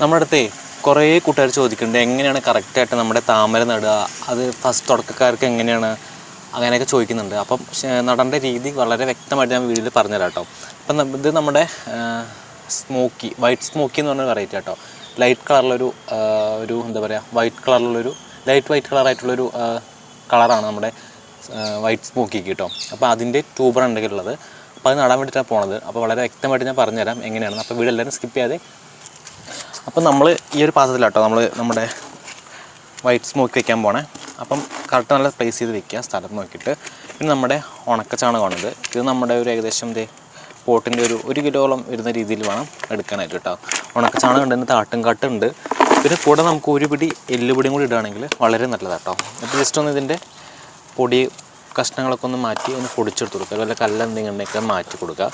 നമ്മുടെ അടുത്തേ കുറേ കൂട്ടുകാർ ചോദിക്കുന്നുണ്ട് എങ്ങനെയാണ് കറക്റ്റായിട്ട് നമ്മുടെ താമര നടുക? അത് ഫസ്റ്റ് തുടക്കക്കാർക്ക് എങ്ങനെയാണ്? അങ്ങനെയൊക്കെ ചോദിക്കുന്നുണ്ട്. അപ്പം നടേണ്ട രീതി വളരെ വ്യക്തമായിട്ട് ഞാൻ വീഡിയോയിൽ പറഞ്ഞുതരാം കേട്ടോ. അപ്പം ഇത് നമ്മുടെ സ്മോക്കി വൈറ്റ് സ്മോക്കി എന്ന് പറഞ്ഞ വെറൈറ്റി കേട്ടോ ലൈറ്റ് കളറിലൊരു ഒരു എന്താ പറയുക വൈറ്റ് കളറിലുള്ളൊരു ലൈറ്റ് വൈറ്റ് കളറായിട്ടുള്ളൊരു കളറാണ് നമ്മുടെ വൈറ്റ് സ്മോക്കി കേട്ടോ. അപ്പോൾ അതിന്റെ ട്യൂബർ ഉണ്ടെങ്കിൽ ഉള്ളത്. അപ്പോൾ അത് നടാൻ വേണ്ടിയിട്ടാണ് പോണത്. അപ്പോൾ വളരെ വ്യക്തമായിട്ട് ഞാൻ പറഞ്ഞുതരാം എങ്ങനെയാണ് അപ്പോൾ വീഡിയോ എല്ലാവരും സ്കിപ്പ് ചെയ്യാതെ അപ്പം നമ്മൾ ഈ ഒരു പാത്രത്തിലാട്ടോ നമ്മൾ നമ്മുടെ വൈറ്റ് സ്മോക്ക് വെക്കാൻ പോണേ. അപ്പം കറക്റ്റ് നല്ല പ്ലേസ് ചെയ്ത് വെക്കുക സ്ഥലം നോക്കിയിട്ട്. പിന്നെ നമ്മുടെ ഉണക്ക ചാണകമാണിത് ഇത്. നമ്മുടെ ഒരു ഏകദേശം ദേ പോട്ടിന്റെ ഒരു ഒരു കിലോളം വരുന്ന രീതിയിൽ വേണം എടുക്കാനായിട്ട് കേട്ടോ. ഉണക്ക ഉണ്ട് താട്ടും കാട്ടുണ്ട് പിന്നെ കൂടെ നമുക്ക് ഒരു പിടി എല്ലുപൊടിയും കൂടി ഇടുകയാണെങ്കിൽ വളരെ നല്ലതാട്ടോ. അപ്പോൾ ജസ്റ്റ് ഒന്ന് ഇതിന്റെ പൊടി കഷ്ണങ്ങളൊക്കെ ഒന്ന് മാറ്റി ഒന്ന് പൊടിച്ചെടുത്ത് കൊടുക്കുക. അതുപോലെ കല്ല് എന്തെങ്കിലും ഉണ്ടെങ്കിൽ മാറ്റി കൊടുക്കുക.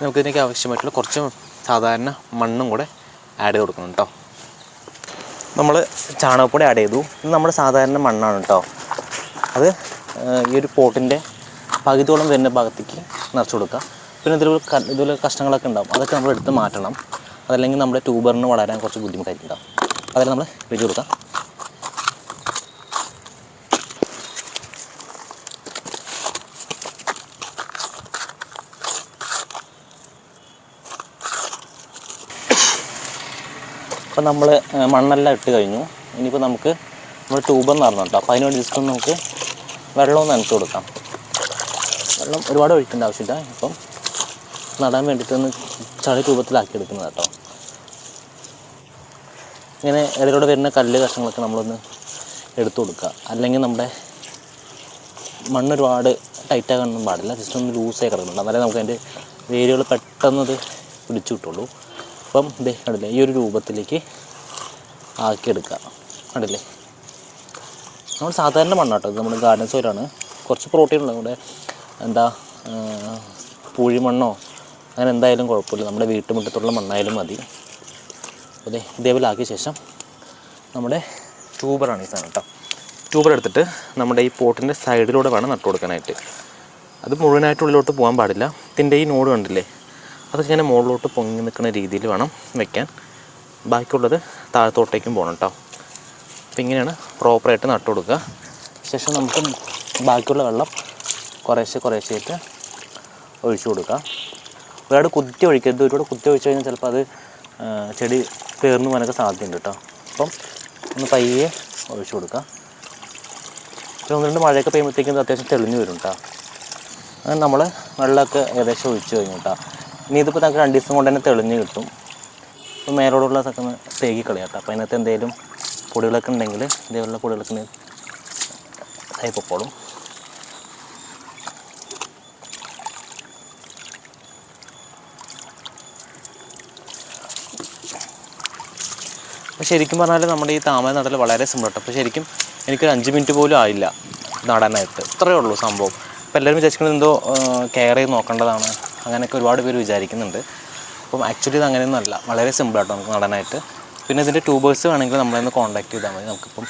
നമുക്കിതിനൊക്കെ ആവശ്യമായിട്ടുള്ള കുറച്ച് സാധാരണ മണ്ണും കൂടെ ആഡ് ചെയ്ത് കൊടുക്കണം കേട്ടോ നമ്മൾ ചാണകപ്പൊടി ആഡ് ചെയ്തു. ഇത് നമ്മുടെ സാധാരണ മണ്ണാണ് കേട്ടോ അത് ഈ ഒരു പോട്ടിന്റെ പകുതിയോളം വരുന്ന ഭാഗത്തേക്ക് നിറച്ച് കൊടുക്കുക. പിന്നെ ഇതിൽ ഇതുപോലെ കഷ്ണങ്ങളൊക്കെ ഉണ്ടാവും. അതൊക്കെ നമ്മൾ എടുത്ത് മാറ്റണം. അതല്ലെങ്കിൽ നമ്മുടെ ട്യൂബറിന് വളരാൻ കുറച്ച് ബുദ്ധിമുട്ടായിട്ടുണ്ടാവും അതെല്ലാം നമ്മൾ വെച്ച് കൊടുക്കാം. അപ്പോൾ നമ്മൾ മണ്ണെല്ലാം ഇട്ട് കഴിഞ്ഞു. ഇനിയിപ്പോൾ നമുക്ക് നമ്മൾ ട്യൂബർ പറഞ്ഞു കേട്ടോ. അപ്പോൾ അതിന് വേണ്ടി ജസ്റ്റ് നമുക്ക് വെള്ളം ഒന്ന് നനച്ച് കൊടുക്കാം. വെള്ളം ഒരുപാട് ഒഴിക്കേണ്ട ആവശ്യമില്ല. ഇപ്പം നടാൻ വേണ്ടിയിട്ടൊന്ന് ചളി രൂപത്തിലാക്കി എടുക്കുന്നത് കേട്ടോ. ഇങ്ങനെ ഇതിലൂടെ വരുന്ന കല്ല് കഷ്ണങ്ങളൊക്കെ നമ്മളൊന്ന് എടുത്തു കൊടുക്കുക. അല്ലെങ്കിൽ നമ്മുടെ മണ്ണ് ഒരുപാട് ടൈറ്റാകാനൊന്നും പാടില്ല. ജസ്റ്റ് ഒന്ന് ലൂസായി കിടക്കുന്നുണ്ട്. എന്നാലേ നമുക്ക് അതിന്റെ വേരുകൾ പെട്ടെന്നത് പിടിച്ചു കിട്ടുള്ളൂ. അപ്പം ഇതേ കണ്ടില്ലേ ഈ ഒരു രൂപത്തിലേക്ക് ആക്കിയെടുക്കുക. കണ്ടില്ലേ? നമ്മൾ സാധാരണ മണ്ണാട്ടോ ഇത് നമ്മുടെ ഗാർഡൻ സോയിലാണ് കുറച്ച് പ്രോട്ടീൻ ഉള്ളത് നമ്മുടെ എന്താ പൂഴി പൂഴിമണ്ണോ അങ്ങനെ എന്തായാലും കുഴപ്പമില്ല. നമ്മുടെ വീട്ടുമുറ്റത്തുള്ള മണ്ണായാലും മതി. അതെ ഇതേപോലെ ആക്കിയ ശേഷം നമ്മുടെ ട്യൂബറാണ് ഈ സാധനം കേട്ടോ. ട്യൂബർ എടുത്തിട്ട് നമ്മുടെ ഈ പോട്ടിന്റെ സൈഡിലൂടെ വേണം നട്ടു കൊടുക്കാനായിട്ട് അത് മുഴുവനായിട്ട് ഉള്ളിലോട്ട് പോകാൻ പാടില്ല. ഇതിന്റെ ഈ നോട് കണ്ടില്ലേ അത് ഇങ്ങനെ മുകളിലോട്ട് പൊങ്ങി നിൽക്കുന്ന രീതിയിൽ വേണം വെക്കാൻ. ബാക്കിയുള്ളത് താഴത്തോട്ടേക്കും പോകണം കേട്ടോ അപ്പോൾ ഇങ്ങനെയാണ് പ്രോപ്പറായിട്ട് നട്ടു കൊടുക്കുക. ശേഷം നമുക്ക് ബാക്കിയുള്ള വെള്ളം കുറേശ്ശെ കുറേശ്ശെയായിട്ട് ഒഴിച്ചു കൊടുക്കുക. ഒരുപാട് കുത്തി ഒഴിക്കരുത്. ഒരുപാട് കുത്തി ഒഴിച്ചു കഴിഞ്ഞാൽ ചിലപ്പോൾ അത് ചെടി പേർന്ന് പോകാനൊക്കെ സാധ്യതയുണ്ട് കേട്ടോ അപ്പം ഒന്ന് പയ്യെ ഒഴിച്ചു കൊടുക്കുക. പിന്നെ ഒന്ന് രണ്ട് മഴയൊക്കെ പെയ്യുമ്പോഴത്തേക്കും അത്യാവശ്യം തെളിഞ്ഞു വരും കേട്ടോ അങ്ങനെ നമ്മൾ വെള്ളമൊക്കെ ഏകദേശം ഒഴിച്ചു കഴിഞ്ഞു കേട്ടോ ഇനി ഇതിപ്പോൾ നമുക്ക് രണ്ട് ദിവസം കൊണ്ട് തന്നെ തെളിഞ്ഞ് കിട്ടും. ഇപ്പോൾ മേലോടുള്ള ഇതൊക്കെ ഒന്ന് തേകി കളയാട്ടോ അപ്പോൾ അതിനകത്ത് എന്തെങ്കിലും പൊടികളൊക്കെ ഉണ്ടെങ്കിൽ ഇതേപോലുള്ള പൊടികളൊക്കെ ആയിപ്പോളും അപ്പോൾ ശരിക്കും പറഞ്ഞാൽ നമ്മുടെ ഈ താമര നടൽ വളരെ കേട്ടോ അപ്പോൾ ശരിക്കും എനിക്കൊരു അഞ്ച് മിനിറ്റ് പോലും ആയില്ല നടാനായിട്ട്. ഇത്രയേ ഉള്ളൂ സംഭവം. അപ്പോൾ എല്ലാവരും വിചാരിക്കുന്നത് എന്തോ കെയർ ചെയ്ത് നോക്കേണ്ടതാണ്. അങ്ങനെയൊക്കെ ഒരുപാട് പേര് വിചാരിക്കുന്നുണ്ട്. അപ്പം ആക്ച്വലി ഇത് അങ്ങനെയൊന്നും അല്ല. വളരെ സിമ്പിൾ ആട്ടോ നമുക്ക് നടാനായിട്ട്. പിന്നെ ഇതിന്റെ ട്യൂബേഴ്സ് വേണമെങ്കിൽ നമ്മളൊന്ന് കോൺടാക്ട് ചെയ്താൽ മതി. നമുക്കിപ്പം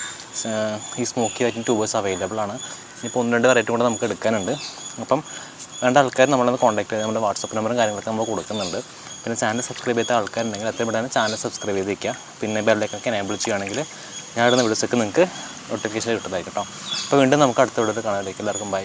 ഈ സ്മോക്കി ആയിട്ട് ട്യൂബേഴ്സ് അവൈലബിൾ ആണ്. ഇപ്പോൾ ഒന്ന് രണ്ട് വെറൈറ്റി കൂടെ നമുക്ക് എടുക്കാനുണ്ട്. അപ്പം വേണ്ട ആൾക്കാർ നമ്മളൊന്ന് കോൺടാക്ട് ചെയ്ത് നമ്മുടെ വാട്സപ്പ് നമ്പറും കാര്യങ്ങളൊക്കെ നമ്മൾ കൊടുക്കുന്നുണ്ട്. പിന്നെ ചാനൽ സബ്സ്ക്രൈബ് ചെയ്ത ആൾക്കാരുണ്ടെങ്കിൽ അത്രയും പെട്ടെന്ന് ചാനൽ സബ്സ്ക്രൈബ് ചെയ്ത് വയ്ക്കുക. പിന്നെ ബെല്ലൈക്കൊക്കെ എനേബിൾ ചെയ്യുകയാണെങ്കിൽ ഞാൻ ഇടുന്ന വീഡിയോസൊക്കെ നിങ്ങൾക്ക് നോട്ടിഫിക്കേഷൻ കിട്ടുന്നതായിരിക്കും കേട്ടോ അപ്പോൾ വീണ്ടും നമുക്ക് അടുത്ത വീഡിയോ കാണാനായിരിക്കും എല്ലാവർക്കും ബൈ